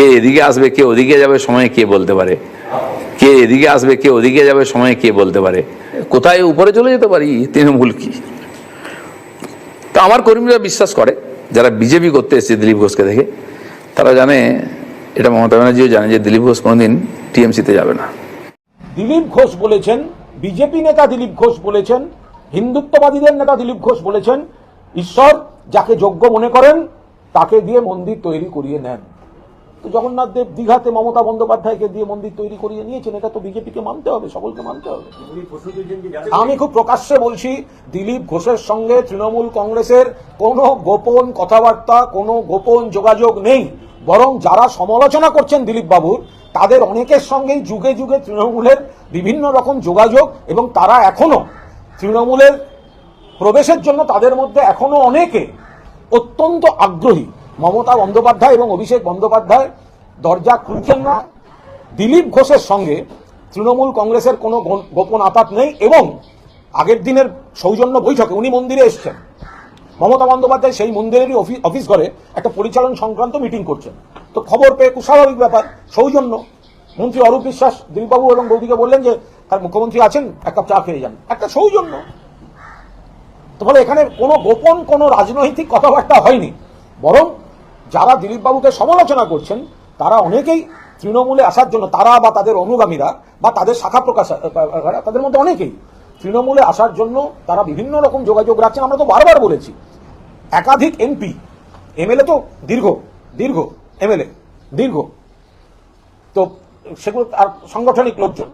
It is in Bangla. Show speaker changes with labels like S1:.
S1: কে এদিকে আসবে, কে ওদিকে যাবে, সময় কে বলতে পারে? কে এদিকে আসবে, কে ওদিকে যাবে, সময় কে বলতে পারে? কোথায় উপরে চলে যেতে পারি? তৃণমূল কি? তো আমার কর্মীরা বিশ্বাস করে, যারা বিজেপি করতে এসেছে দিলীপ ঘোষকে দেখে, তারা জানে, এটা মমতা ব্যানার্জিও জানে যে দিলীপ ঘোষ কোনোদিন টিএমসিতে যাবে না।
S2: দিলীপ ঘোষ বলেছেন, বিজেপি নেতা দিলীপ ঘোষ বলেছেন, হিন্দুত্ববাদীদের নেতা দিলীপ ঘোষ বলেছেন, ঈশ্বর যাকে যোগ্য মনে করেন, তাকে দিয়ে মন্দির তৈরি করিয়ে নেন। তো জগন্নাথ দেব দীঘাতে মমতা বন্দ্যোপাধ্যায়কে দিয়ে মন্দির তৈরি করিয়ে নিয়েছেন এটা তো বিজেপিকে মানতে হবে সকলকে মানতে হবে। আমি খুব প্রকাশ্যে বলছি দিলীপ ঘোষের সঙ্গে তৃণমূল কংগ্রেসের কোনো গোপন কথাবার্তা কোনো গোপন যোগাযোগ নেই। বরং যারা সমালোচনা করছেন দিলীপ বাবুর তাদের অনেকের সঙ্গেই যুগে যুগে তৃণমূলের বিভিন্ন রকম যোগাযোগ এবং তারা এখনও তৃণমূলের প্রবেশের জন্য তাদের মধ্যে এখনও অনেকে অত্যন্ত আগ্রহী। মমতা বন্দ্যোপাধ্যায় এবং অভিষেক বন্দ্যোপাধ্যায় দরজা খুলছেন না। দিলীপ ঘোষের সঙ্গে তৃণমূল কংগ্রেসের কোনো গোপন আপাত নেই এবং আগের দিনের সৌজন্য বৈঠকে উনি মন্দিরে এসছেন। মমতা বন্দ্যোপাধ্যায় সেই মন্দিরেরই অফি- অফিস ঘরে একটা পরিচালন সংক্রান্ত মিটিং করছেন। তো খবর পেয়ে স্বাভাবিক ব্যাপার, সৌজন্য। মন্ত্রী অরূপ বিশ্বাস, দিলীপবাবু এবং বৌদিকে বললেন যে, তার মুখ্যমন্ত্রী আছেন, এক কাপ চা খেয়ে যান। একটা সৌজন্য। তো ফলে এখানে কোনো গোপন, কোনো রাজনৈতিক কথাবার্তা হয়নি। বরং যারা দিলীপবাবুকে সমালোচনা করছেন, তারা অনেকেই তৃণমূলে আসার জন্য, তারা বা তাদের অনুগামীরা বা তাদের শাখা প্রকাশ তাদের মধ্যে অনেকেই তৃণমূলে আসার জন্য তারা বিভিন্ন রকম যোগাযোগ রাখছেন। আমরা তো বারবার বলেছি, একাধিক এমপি, এমএলএ তো দীর্ঘ দীর্ঘ এমএলএ, দীর্ঘ। তো সেগুলো আর সাংগঠনিক লোকজন।